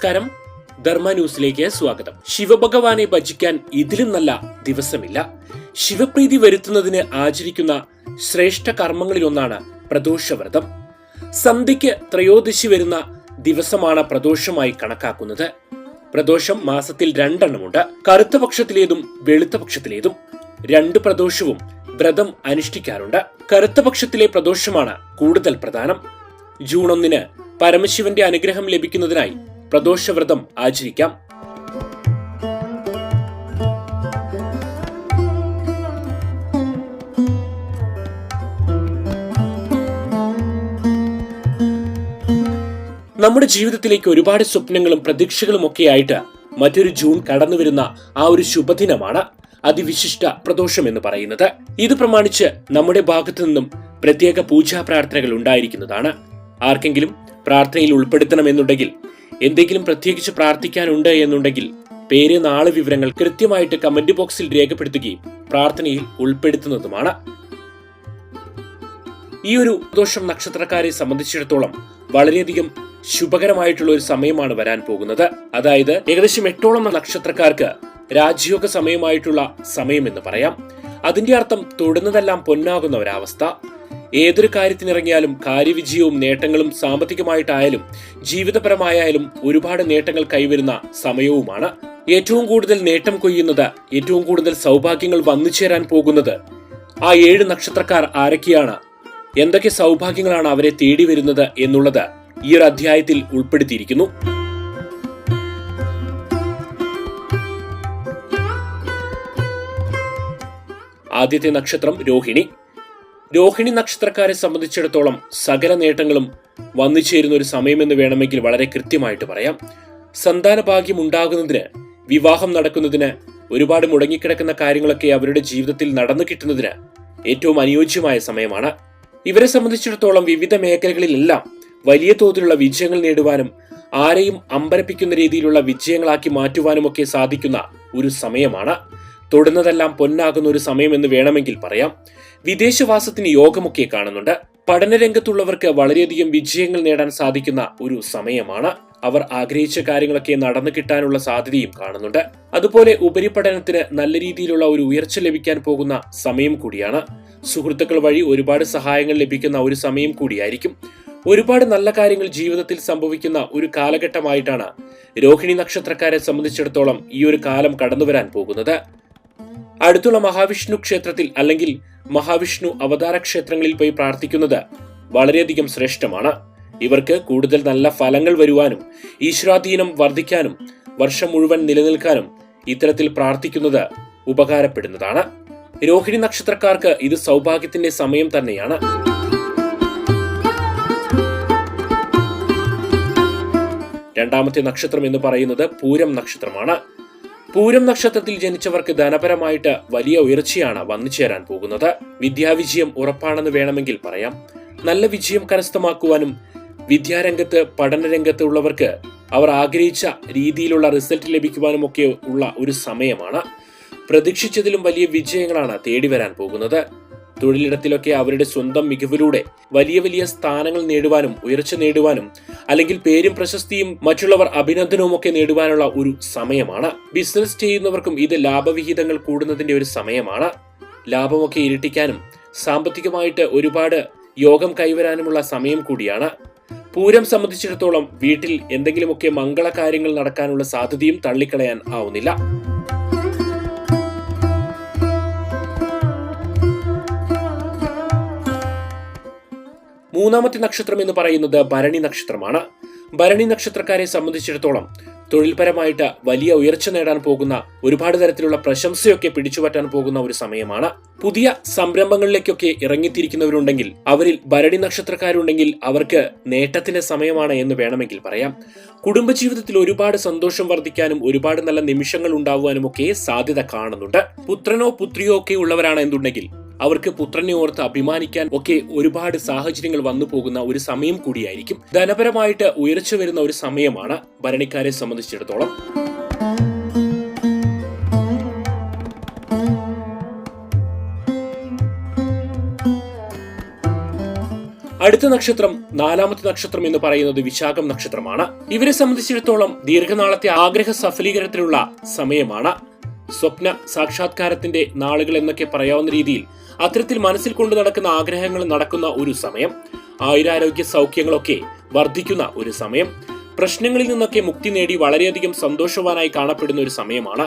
നമസ്കാരം. ധർമ്മ ന്യൂസിലേക്ക് സ്വാഗതം. ശിവഭഗവാനെ ഭജിക്കാൻ ഇതിലും നല്ല ദിവസമില്ല. ശിവപ്രീതി വരുത്തുന്നതിന് ആചരിക്കുന്ന ശ്രേഷ്ഠ കർമ്മങ്ങളിലൊന്നാണ് പ്രദോഷവ്രതം. സന്ധ്യയ്ക്ക് ത്രയോദശി വരുന്ന ദിവസമാണ് പ്രദോഷമായി കണക്കാക്കുന്നത്. പ്രദോഷം മാസത്തിൽ രണ്ടെണ്ണമുണ്ട്. കറുത്ത പക്ഷത്തിലേതും വെളുത്ത പക്ഷത്തിലേതും രണ്ട് പ്രദോഷവും വ്രതം അനുഷ്ഠിക്കാറുണ്ട്. കറുത്ത പക്ഷത്തിലെ പ്രദോഷമാണ് കൂടുതൽ പ്രധാനം. ജൂൺ ഒന്നിന് പരമശിവന്റെ അനുഗ്രഹം ലഭിക്കുന്നതിനായി പ്രദോഷവ്രതം ആചരിക്കാം. നമ്മുടെ ജീവിതത്തിലേക്ക് ഒരുപാട് സ്വപ്നങ്ങളും പ്രതീക്ഷകളും ഒക്കെ ആയിട്ട് മറ്റൊരു ജൂൺ കടന്നു വരുന്ന ആ ഒരു ശുഭദിനമാണ് അതിവിശിഷ്ട പ്രദോഷം എന്ന് പറയുന്നത്. ഇത് പ്രമാണിച്ച് നമ്മുടെ ഭാഗത്തു നിന്നും പ്രത്യേക പൂജാ പ്രാർത്ഥനകൾ ഉണ്ടായിരിക്കുന്നതാണ്. ആർക്കെങ്കിലും പ്രാർത്ഥനയിൽ ഉൾപ്പെടുത്തണമെന്നുണ്ടെങ്കിൽ എന്തെങ്കിലും പ്രത്യേകിച്ച് പ്രാർത്ഥിക്കാനുണ്ട് എന്നുണ്ടെങ്കിൽ പേര് നാളെ വിവരങ്ങൾ കൃത്യമായിട്ട് കമന്റ് ബോക്സിൽ രേഖപ്പെടുത്തുകയും പ്രാർത്ഥനയിൽ ഉൾപ്പെടുത്തുന്നതുമാണ്. ഈ ഒരു ദോഷം നക്ഷത്രക്കാരെ സംബന്ധിച്ചിടത്തോളം വളരെയധികം ശുഭകരമായിട്ടുള്ള ഒരു സമയമാണ് വരാൻ പോകുന്നത്. അതായത് ഏകദേശം എട്ടോളം നക്ഷത്രക്കാർക്ക് രാജയോഗ സമയമായിട്ടുള്ള സമയം എന്ന് പറയാം. അതിന്റെ അർത്ഥം തൊടുന്നതെല്ലാം പൊന്നാകുന്ന ഒരവസ്ഥ. ഏതൊരു കാര്യത്തിനിറങ്ങിയാലും കാര്യവിജയവും നേട്ടങ്ങളും സാമ്പത്തികമായിട്ടായാലും ജീവിതപരമായാലും ഒരുപാട് നേട്ടങ്ങൾ കൈവരുന്ന സമയവുമാണ്. ഏറ്റവും കൂടുതൽ നേട്ടം കൊയ്യുന്നത് ഏറ്റവും കൂടുതൽ സൗഭാഗ്യങ്ങൾ വന്നു ചേരാൻ പോകുന്നത് ആ ഏഴ് നക്ഷത്രക്കാർ ആരൊക്കെയാണ്? എന്തൊക്കെ സൗഭാഗ്യങ്ങളാണ് അവരെ തേടി വരുന്നത് എന്നുള്ളത് ഈ ഒരു അധ്യായത്തിൽ ഉൾപ്പെടുത്തിയിരിക്കുന്നു. ആദ്യത്തെ നക്ഷത്രം രോഹിണി. രോഹിണി നക്ഷത്രക്കാരെ സംബന്ധിച്ചിടത്തോളം സകല നേട്ടങ്ങളും വന്നു ചേരുന്ന ഒരു സമയമെന്ന് വേണമെങ്കിൽ വളരെ കൃത്യമായിട്ട് പറയാം. സന്താന ഭാഗ്യം ഉണ്ടാകുന്നതിന് വിവാഹം നടക്കുന്നതിന് ഒരുപാട് മുടങ്ങിക്കിടക്കുന്ന കാര്യങ്ങളൊക്കെ അവരുടെ ജീവിതത്തിൽ നടന്നു കിട്ടുന്നതിന് ഏറ്റവും അനുയോജ്യമായ സമയമാണ്. ഇവരെ സംബന്ധിച്ചിടത്തോളം വിവിധ മേഖലകളിലെല്ലാം വലിയ തോതിലുള്ള വിജയങ്ങൾ നേടുവാനും ആരെയും അമ്പരപ്പിക്കുന്ന രീതിയിലുള്ള വിജയങ്ങളാക്കി മാറ്റുവാനുമൊക്കെ സാധിക്കുന്ന ഒരു സമയമാണ്. തൊടുന്നതെല്ലാം പൊന്നാകുന്ന ഒരു സമയമെന്ന് വേണമെങ്കിൽ പറയാം. വിദേശവാസത്തിന് യോഗമൊക്കെ കാണുന്നുണ്ട്. പഠനരംഗത്തുള്ളവർക്ക് വളരെയധികം വിജയങ്ങൾ നേടാൻ സാധിക്കുന്ന ഒരു സമയമാണ്. അവർ ആഗ്രഹിച്ച കാര്യങ്ങളൊക്കെ നടന്നു കിട്ടാനുള്ള സാധ്യതയും കാണുന്നുണ്ട്. അതുപോലെ ഉപരിപഠനത്തിന് നല്ല രീതിയിലുള്ള ഒരു ഉയർച്ച ലഭിക്കാൻ പോകുന്ന സമയം കൂടിയാണ്. സുഹൃത്തുക്കൾ വഴി ഒരുപാട് സഹായങ്ങൾ ലഭിക്കുന്ന ഒരു സമയം കൂടിയായിരിക്കും. ഒരുപാട് നല്ല കാര്യങ്ങൾ ജീവിതത്തിൽ സംഭവിക്കുന്ന ഒരു കാലഘട്ടമായിട്ടാണ് രോഹിണി നക്ഷത്രക്കാരെ സംബന്ധിച്ചിടത്തോളം ഈ ഒരു കാലം കടന്നു വരാൻ പോകുന്നത്. അടുത്തുള്ള മഹാവിഷ്ണു ക്ഷേത്രത്തിൽ അല്ലെങ്കിൽ മഹാവിഷ്ണു അവതാര ക്ഷേത്രങ്ങളിൽ പോയി പ്രാർത്ഥിക്കുന്നത് വളരെയധികം ശ്രേഷ്ഠമാണ്. ഇവർക്ക് കൂടുതൽ നല്ല ഫലങ്ങൾ വരുവാനും ഈശ്വരാധീനം വർദ്ധിക്കാനും വർഷം മുഴുവൻ നിലനിൽക്കാനും ഇത്തരത്തിൽ പ്രാർത്ഥിക്കുന്നത് ഉപകാരപ്പെടുന്നതാണ്. രോഹിണി നക്ഷത്രക്കാർക്ക് ഇത് സൗഭാഗ്യത്തിന്റെ സമയം തന്നെയാണ്. രണ്ടാമത്തെ നക്ഷത്രം എന്ന് പറയുന്നത് പൂരം നക്ഷത്രമാണ്. പൂരം നക്ഷത്രത്തിൽ ജനിച്ചവർക്ക് ധനപരമായിട്ട് വലിയ ഉയർച്ചയാണ് വന്നു ചേരാൻ പോകുന്നത്. വിദ്യാവിജയം ഉറപ്പാണെന്ന് വേണമെങ്കിൽ പറയാം. നല്ല വിജയം കരസ്ഥമാക്കുവാനും വിദ്യാരംഗത്ത് പഠനരംഗത്ത് ഉള്ളവർക്ക് അവർ ആഗ്രഹിച്ച രീതിയിലുള്ള റിസൾട്ട് ലഭിക്കുവാനും ഒക്കെ ഉള്ള ഒരു സമയമാണ്. പ്രതീക്ഷിച്ചതിലും വലിയ വിജയങ്ങളാണ് തേടി വരാൻ പോകുന്നത്. തൊഴിലിടത്തിലൊക്കെ അവരുടെ സ്വന്തം മികവിലൂടെ വലിയ വലിയ സ്ഥാനങ്ങൾ നേടുവാനും ഉയർച്ച നേടുവാനും അല്ലെങ്കിൽ പേരും പ്രശസ്തിയും മറ്റുള്ളവർ അഭിനന്ദനവും ഒക്കെ നേടുവാനുള്ള ഒരു സമയമാണ്. ബിസിനസ് ചെയ്യുന്നവർക്കും ഇത് ലാഭവിഹിതങ്ങൾ കൂടുന്നതിന്റെ ഒരു സമയമാണ്. ലാഭമൊക്കെ ഇരട്ടിക്കാനും സാമ്പത്തികമായിട്ട് ഒരുപാട് യോഗം കൈവരാനുമുള്ള സമയം കൂടിയാണ്. പൂരം സംബന്ധിച്ചിടത്തോളം വീട്ടിൽ എന്തെങ്കിലുമൊക്കെ മംഗളകാര്യങ്ങൾ നടക്കാനുള്ള സാധ്യതയും തള്ളിക്കളയാൻ ആവുന്നില്ല. മൂന്നാമത്തെ നക്ഷത്രം എന്ന് പറയുന്നത് ഭരണി നക്ഷത്രമാണ്. ഭരണി നക്ഷത്രക്കാരെ സംബന്ധിച്ചിടത്തോളം തൊഴിൽപരമായിട്ട് വലിയ ഉയർച്ച നേടാൻ പോകുന്ന ഒരുപാട് തരത്തിലുള്ള പ്രശംസയൊക്കെ പിടിച്ചുപറ്റാൻ പോകുന്ന ഒരു സമയമാണ്. പുതിയ സംരംഭങ്ങളിലേക്കൊക്കെ ഇറങ്ങിത്തിരിക്കുന്നവരുണ്ടെങ്കിൽ അവരിൽ ഭരണി നക്ഷത്രക്കാരുണ്ടെങ്കിൽ അവർക്ക് നേട്ടത്തിന്റെ സമയമാണ് എന്ന് വേണമെങ്കിൽ പറയാം. കുടുംബജീവിതത്തിൽ ഒരുപാട് സന്തോഷം വർദ്ധിക്കാനും ഒരുപാട് നല്ല നിമിഷങ്ങൾ ഉണ്ടാവാനും ഒക്കെ സാധ്യത കാണുന്നുണ്ട്. പുത്രനോ പുത്രിയോ ഒക്കെ ഉള്ളവരാണ് എന്നുണ്ടെങ്കിൽ അവർക്ക് പുത്രനെ ഓർത്ത് അഭിമാനിക്കാൻ ഒക്കെ ഒരുപാട് സാഹചര്യങ്ങൾ വന്നു പോകുന്ന ഒരു സമയം കൂടിയായിരിക്കും. ധനപരമായിട്ട് ഉയർച്ച വരുന്ന ഒരു സമയമാണ് ഭരണിക്കാരെ സംബന്ധിച്ചിടത്തോളം. അടുത്ത നക്ഷത്രം നാലാമത്തെ നക്ഷത്രം എന്ന് പറയുന്നത് വിശാഖം നക്ഷത്രമാണ്. ഇവരെ സംബന്ധിച്ചിടത്തോളം ദീർഘനാളത്തെ ആഗ്രഹ സഫലീകരണത്തിനുള്ള സമയമാണ്. സ്വപ്ന സാക്ഷാത്കാരത്തിന്റെ നാളുകൾ എന്നൊക്കെ പറയാവുന്ന രീതിയിൽ അത്തരത്തിൽ മനസ്സിൽ കൊണ്ടു നടക്കുന്ന ആഗ്രഹങ്ങൾ നടക്കുന്ന ഒരു സമയം ആയുരാരോഗ്യ സൗഖ്യങ്ങളൊക്കെ വർദ്ധിക്കുന്ന ഒരു സമയം പ്രശ്നങ്ങളിൽ നിന്നൊക്കെ മുക്തി നേടി വളരെയധികം സന്തോഷവാനായി കാണപ്പെടുന്ന ഒരു സമയമാണ്.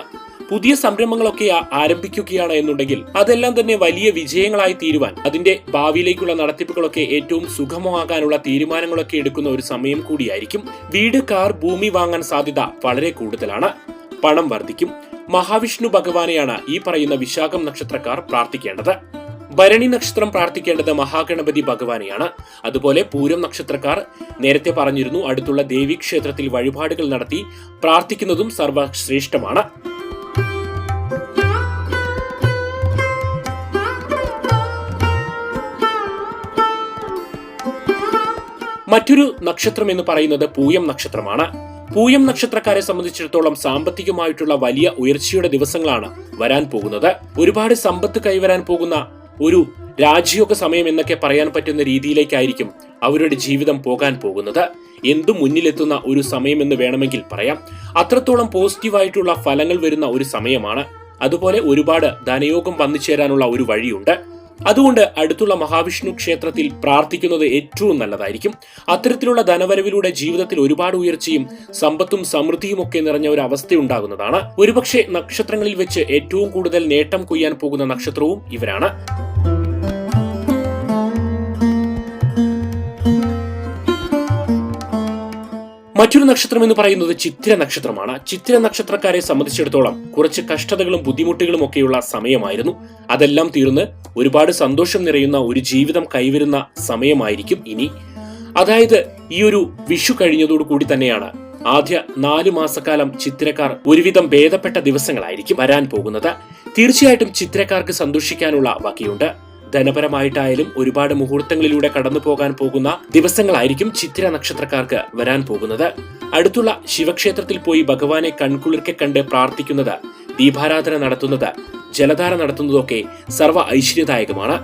പുതിയ സംരംഭങ്ങളൊക്കെ ആരംഭിക്കുകയാണ് എന്നുണ്ടെങ്കിൽ അതെല്ലാം തന്നെ വലിയ വിജയങ്ങളായി തീരുവാൻ അതിന്റെ ഭാവിയിലേക്കുള്ള നടത്തിപ്പുകളൊക്കെ ഏറ്റവും സുഗമമാകാനുള്ള തീരുമാനങ്ങളൊക്കെ എടുക്കുന്ന ഒരു സമയം കൂടിയായിരിക്കും. വീട് കാർ ഭൂമി വാങ്ങാൻ സാധ്യത വളരെ കൂടുതലാണ്. പണം വർദ്ധിക്കും. മഹാവിഷ്ണു ഭഗവാനെയാണ് ഈ പറയുന്ന വിശാഖം നക്ഷത്രക്കാർ പ്രാർത്ഥിക്കേണ്ടത്. ഭരണി നക്ഷത്രം പ്രാർത്ഥിക്കേണ്ടത് മഹാഗണപതി ഭഗവാനെയാണ്. അതുപോലെ പൂരം നക്ഷത്രക്കാർ നേരത്തെ പറഞ്ഞിരുന്നു അടുത്തുള്ള ദേവീക്ഷേത്രത്തിൽ വഴിപാടുകൾ നടത്തി പ്രാർത്ഥിക്കുന്നതും സർവശ്രേഷ്ഠമാണ് മറ്റൊരു നക്ഷത്രം എന്ന് പറയുന്നത് പൂയം നക്ഷത്രമാണ്. പൂയം നക്ഷത്രക്കാരെ സംബന്ധിച്ചിടത്തോളം സാമ്പത്തികമായിട്ടുള്ള വലിയ ഉയർച്ചയുടെ ദിവസങ്ങളാണ് വരാൻ പോകുന്നത്. ഒരുപാട് സമ്പത്ത് കൈവരാൻ പോകുന്ന ഒരു രാജയോഗ സമയം എന്നൊക്കെ പറയാൻ പറ്റുന്ന രീതിയിലേക്കായിരിക്കും അവരുടെ ജീവിതം പോകാൻ പോകുന്നത്. എന്തു മുന്നിലെത്തുന്ന ഒരു സമയം എന്ന് വേണമെങ്കിൽ പറയാം. അത്രത്തോളം പോസിറ്റീവായിട്ടുള്ള ഫലങ്ങൾ വരുന്ന ഒരു സമയമാണ്. അതുപോലെ ഒരുപാട് ധനയോഗം വന്നു ചേരാനുള്ള ഒരു വഴിയുണ്ട്. അതുകൊണ്ട് അടുത്തുള്ള മഹാവിഷ്ണു ക്ഷേത്രത്തിൽ പ്രാർത്ഥിക്കുന്നത് ഏറ്റവും നല്ലതായിരിക്കും. അത്തരത്തിലുള്ള ധനവരവിലൂടെ ജീവിതത്തിൽ ഒരുപാട് ഉയർച്ചയും സമ്പത്തും സമൃദ്ധിയും ഒക്കെ നിറഞ്ഞ ഒരു അവസ്ഥയുണ്ടാകുന്നതാണ്. ഒരുപക്ഷെ നക്ഷത്രങ്ങളിൽ വെച്ച് ഏറ്റവും കൂടുതൽ നേട്ടം കൊയ്യാൻ പോകുന്ന നക്ഷത്രവും ഇവരാണ്. മറ്റൊരു നക്ഷത്രം എന്ന് പറയുന്നത് ചിത്ര നക്ഷത്രമാണ്. ചിത്ര നക്ഷത്രക്കാരെ സംബന്ധിച്ചിടത്തോളം കുറച്ച് കഷ്ടതകളും ബുദ്ധിമുട്ടുകളും ഒക്കെയുള്ള സമയമായിരുന്നു. അതെല്ലാം തീർന്ന് ഒരുപാട് സന്തോഷം നിറയുന്ന ഒരു ജീവിതം കൈവരുന്ന സമയമായിരിക്കും ഇനി. അതായത് ഈ ഒരു വിഷു കഴിഞ്ഞതോടു കൂടി തന്നെയാണ് ആദ്യ നാലു മാസക്കാലം ചിത്രക്കാർ ഒരുവിധം ഭേദപ്പെട്ട ദിവസങ്ങളായിരിക്കും വരാൻ പോകുന്നത്. തീർച്ചയായിട്ടും ചിത്രക്കാർക്ക് സന്തോഷിക്കാനുള്ള വകയുണ്ട്. ധനപരമായിട്ടായാലും ഒരുപാട് മുഹൂർത്തങ്ങളിലൂടെ കടന്നു പോകാൻ പോകുന്ന ദിവസങ്ങളായിരിക്കും ചിത്ര നക്ഷത്രക്കാർക്ക് വരാൻ പോകുന്നത്. അടുത്തുള്ള ശിവക്ഷേത്രത്തിൽ പോയി ഭഗവാനെ കൺകുളിർക്കെ കണ്ട് പ്രാർത്ഥിക്കുന്നത് ദീപാരാധന നടത്തുന്നത് ജലധാര നടത്തുന്നതൊക്കെ സർവ ഐശ്വര്യദായകമാണ്.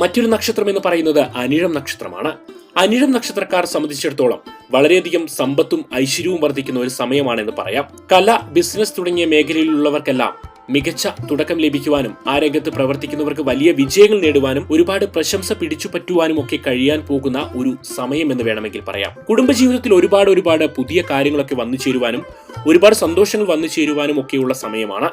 മറ്റൊരു നക്ഷത്രം എന്ന് പറയുന്നത് അനിഴം നക്ഷത്രമാണ്. അനിഴം നക്ഷത്രക്കാർ സംബന്ധിച്ചിടത്തോളം വളരെയധികം സമ്പത്തും ഐശ്വര്യവും വർദ്ധിക്കുന്ന ഒരു സമയമാണെന്ന് പറയാം. കല ബിസിനസ് തുടങ്ങിയ മേഖലയിലുള്ളവർക്കെല്ലാം മികച്ച തുടക്കം ലഭിക്കുവാനും ആ രംഗത്ത് പ്രവർത്തിക്കുന്നവർക്ക് വലിയ വിജയങ്ങൾ നേടുവാനും ഒരുപാട് പ്രശംസ പിടിച്ചു പറ്റുവാനും ഒക്കെ കഴിയാൻ പോകുന്ന ഒരു സമയം എന്ന് വേണമെങ്കിൽ പറയാം. കുടുംബജീവിതത്തിൽ ഒരുപാട് ഒരുപാട് പുതിയ കാര്യങ്ങളൊക്കെ വന്നു ചേരുവാനും ഒരുപാട് സന്തോഷങ്ങൾ വന്നു ചേരുവാനും ഒക്കെയുള്ള സമയമാണ്.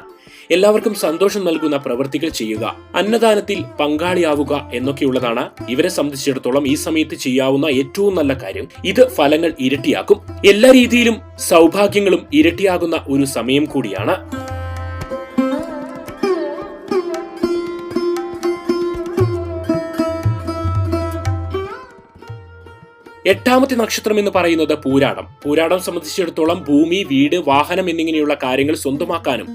എല്ലാവർക്കും സന്തോഷം നൽകുന്ന പ്രവൃത്തികൾ ചെയ്യുക അന്നദാനത്തിൽ പങ്കാളിയാവുക എന്നൊക്കെയുള്ളതാണ് ഇവരെ സംബന്ധിച്ചിടത്തോളം ഈ സമയത്ത് ചെയ്യാവുന്ന ഏറ്റവും നല്ല കാര്യം. ഇത് ഫലങ്ങൾ ഇരട്ടിയാക്കും. എല്ലാ രീതിയിലും സൗഭാഗ്യങ്ങളും ഇരട്ടിയാകുന്ന ഒരു സമയം കൂടിയാണ്. എട്ടാമത്തെ നക്ഷത്രം എന്ന് പറയുന്നത് പൂരാടം. പൂരാടം സംബന്ധിച്ചിടത്തോളം ഭൂമി വീട് വാഹനം എന്നിങ്ങനെയുള്ള കാര്യങ്ങൾ സ്വന്തമാക്കാനും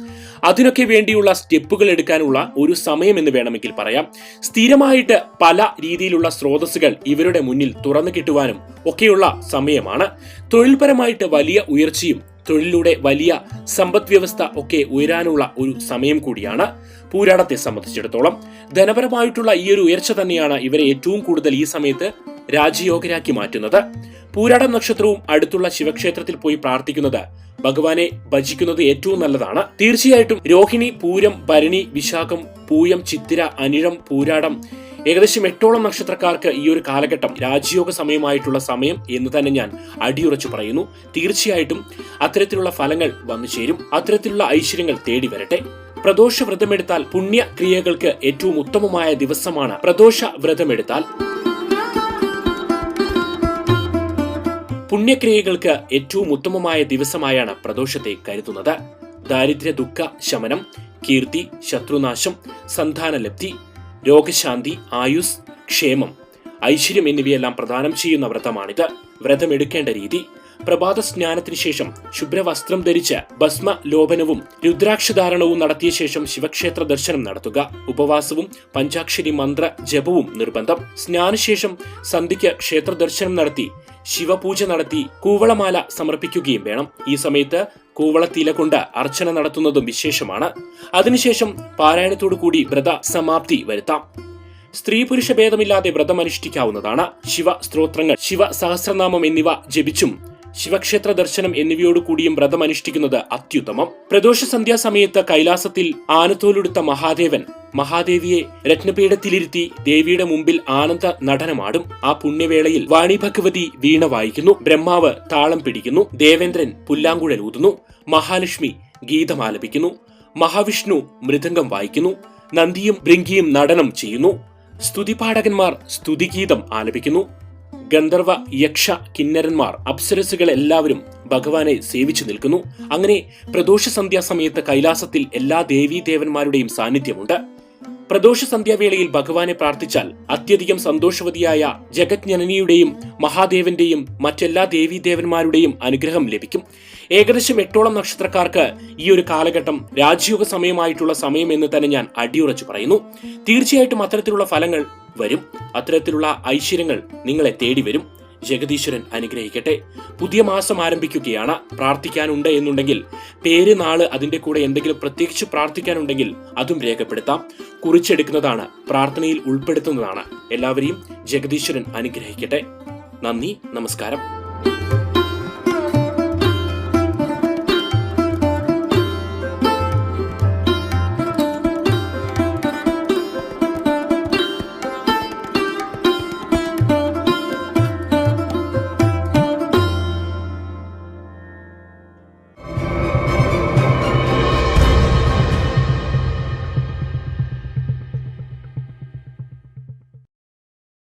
അതിനൊക്കെ വേണ്ടിയുള്ള സ്റ്റെപ്പുകൾ എടുക്കാനുള്ള ഒരു സമയം എന്ന് വേണമെങ്കിൽ പറയാം. സ്ഥിരമായിട്ട് പല രീതിയിലുള്ള സ്രോതസ്സുകൾ ഇവരുടെ മുന്നിൽ തുറന്നു കിട്ടുവാനും ഒക്കെയുള്ള സമയമാണ്. തൊഴിൽപരമായിട്ട് വലിയ ഉയർച്ചയും തൊഴിലിലൂടെ വലിയ സമ്പദ് വ്യവസ്ഥ ഒക്കെ ഉയരാനുള്ള ഒരു സമയം കൂടിയാണ് പൂരാടത്തെ സംബന്ധിച്ചിടത്തോളം. ധനപരമായിട്ടുള്ള ഈ ഒരു ഉയർച്ച തന്നെയാണ് ഇവരെ ഏറ്റവും കൂടുതൽ ഈ സമയത്ത് രാജയോഗ്യരാക്കി മാറ്റുന്നത്. പൂരാടം നക്ഷത്രവും അടുത്തുള്ള ശിവക്ഷേത്രത്തിൽ പോയി പ്രാർത്ഥിക്കുന്നത് ഭഗവാനെ ഭജിക്കുന്നത് ഏറ്റവും നല്ലതാണ്. തീർച്ചയായിട്ടും രോഹിണി പൂരം ഭരണി വിശാഖം പൂയം ചിത്തിര അനിഴം പൂരാടം ഏകദേശം എട്ടോളം നക്ഷത്രക്കാർക്ക് ഈ ഒരു കാലഘട്ടം രാജയോഗ സമയമായിട്ടുള്ള സമയം എന്ന് തന്നെ ഞാൻ അടിയുറച്ചു പറയുന്നു. തീർച്ചയായിട്ടും അത്തരത്തിലുള്ള ഫലങ്ങൾ വന്നു ചേരും. അത്തരത്തിലുള്ള ഐശ്വര്യങ്ങൾ തേടി വരട്ടെ. പ്രദോഷ വ്രതമെടുത്താൽ പുണ്യക്രിയകൾക്ക് ഏറ്റവും ഉത്തമമായ ദിവസമാണ് പ്രദോഷ വ്രതമെടുത്താൽ. പുണ്യക്രിയകൾക്ക് ഏറ്റവും ഉത്തമമായ ദിവസമായാണ് പ്രദോഷത്തെ കരുതുന്നത്. ദാരിദ്ര്യ ദുഃഖ ശമനം കീർത്തി ശത്രുനാശം സന്താനലബ്ധി രോഗശാന്തി ആയുസ് ക്ഷേമം ഐശ്വര്യം എന്നിവയെല്ലാം പ്രദാനം ചെയ്യുന്ന വ്രതമാണിത്. വ്രതമെടുക്കേണ്ട രീതി പ്രഭാത സ്നാനത്തിന് ശേഷം ശുഭ്രവസ്ത്രം ധരിച്ച് ഭസ്മ ലോപനവും രുദ്രാക്ഷധാരണവും നടത്തിയ ശേഷം ശിവക്ഷേത്ര ദർശനം നടത്തുക. ഉപവാസവും പഞ്ചാക്ഷരി മന്ത്ര ജപവും നിർബന്ധം. സ്നാനശേഷം സന്ധ്യയ്ക്ക് ക്ഷേത്ര ദർശനം നടത്തി ശിവപൂജ നടത്തി കൂവളമാല സമർപ്പിക്കുകയും വേണം. ഈ സമയത്ത് കൂവളത്തില കൊണ്ട് അർച്ചന നടത്തുന്നതും വിശേഷമാണ്. അതിനുശേഷം പാരായണത്തോടു കൂടി വ്രത സമാപ്തി വരുത്താം. സ്ത്രീ പുരുഷ ഭേദമില്ലാതെ വ്രതം അനുഷ്ഠിക്കാവുന്നതാണ് ശിവ സ്ത്രോത്രങ്ങൾ ശിവ സഹസ്രനാമം എന്നിവ ജപിച്ചും ശിവക്ഷേത്ര ദർശനം എന്നിവയോടുകൂടിയും വ്രതം അനുഷ്ഠിക്കുന്നത് അത്യുത്തമം. പ്രദോഷ സന്ധ്യാസമയത്ത് കൈലാസത്തിൽ ആനത്തോലെടുത്ത മഹാദേവൻ മഹാദേവിയെ രത്നപീഠത്തിലിരുത്തി ദേവിയുടെ മുമ്പിൽ ആനന്ദ നടനമാടും. ആ പുണ്യവേളയിൽ വാണി ഭഗവതി വീണ വായിക്കുന്നു. ബ്രഹ്മാവ് താളം പിടിക്കുന്നു. ദേവേന്ദ്രൻ പുല്ലാങ്കുഴൽ ഊതുന്നു. മഹാലക്ഷ്മി ഗീതമാലപിക്കുന്നു മഹാവിഷ്ണു മൃദംഗം വായിക്കുന്നു. നന്ദിയും ഭൃങ്കിയും നടനം ചെയ്യുന്നു. സ്തുതിപാഠകന്മാർ സ്തുതിഗീതം ആലപിക്കുന്നു. ഗന്ധർവ യക്ഷ കിന്നരന്മാർ അപ്സരസുകൾ എല്ലാവരും ഭഗവാനെ സേവിച്ചു നിൽക്കുന്നു. അങ്ങനെ പ്രദോഷ സന്ധ്യാസമയത്ത് കൈലാസത്തിൽ എല്ലാ ദേവീദേവന്മാരുടെയും സാന്നിധ്യമുണ്ട്. പ്രദോഷ സന്ധ്യാവേളയിൽ ഭഗവാനെ പ്രാർത്ഥിച്ചാൽ അത്യധികം സന്തോഷവതിയായ ജഗജ്ഞനനിയുടെയും മഹാദേവന്റെയും മറ്റെല്ലാ ദേവീദേവന്മാരുടെയും അനുഗ്രഹം ലഭിക്കും. ഏകദേശം എട്ടോളം നക്ഷത്രക്കാർക്ക് ഈ ഒരു കാലഘട്ടം രാജയോഗ സമയമായിട്ടുള്ള സമയം എന്ന് തന്നെ ഞാൻ അടിയുറച്ചു പറയുന്നു. തീർച്ചയായിട്ടും അത്തരത്തിലുള്ള ഫലങ്ങൾ വരും. അത്തരത്തിലുള്ള ഐശ്വര്യങ്ങൾ നിങ്ങളെ തേടി വരും ജഗദീശ്വരൻ അനുഗ്രഹിക്കട്ടെ. പുതിയ മാസം ആരംഭിക്കുകയാണ്. പ്രാർത്ഥിക്കാനുണ്ട് എന്നുണ്ടെങ്കിൽ പേര് നാൾ അതിന്റെ കൂടെ എന്തെങ്കിലും പ്രത്യേകിച്ച് പ്രാർത്ഥിക്കാനുണ്ടെങ്കിൽ അതും രേഖപ്പെടുത്താം. കുറിച്ചെടുക്കുന്നതാണ് പ്രാർത്ഥനയിൽ ഉൾപ്പെടുത്തുന്നതാണ്. എല്ലാവരെയും ജഗദീശ്വരൻ അനുഗ്രഹിക്കട്ടെ. നന്ദി നമസ്കാരം.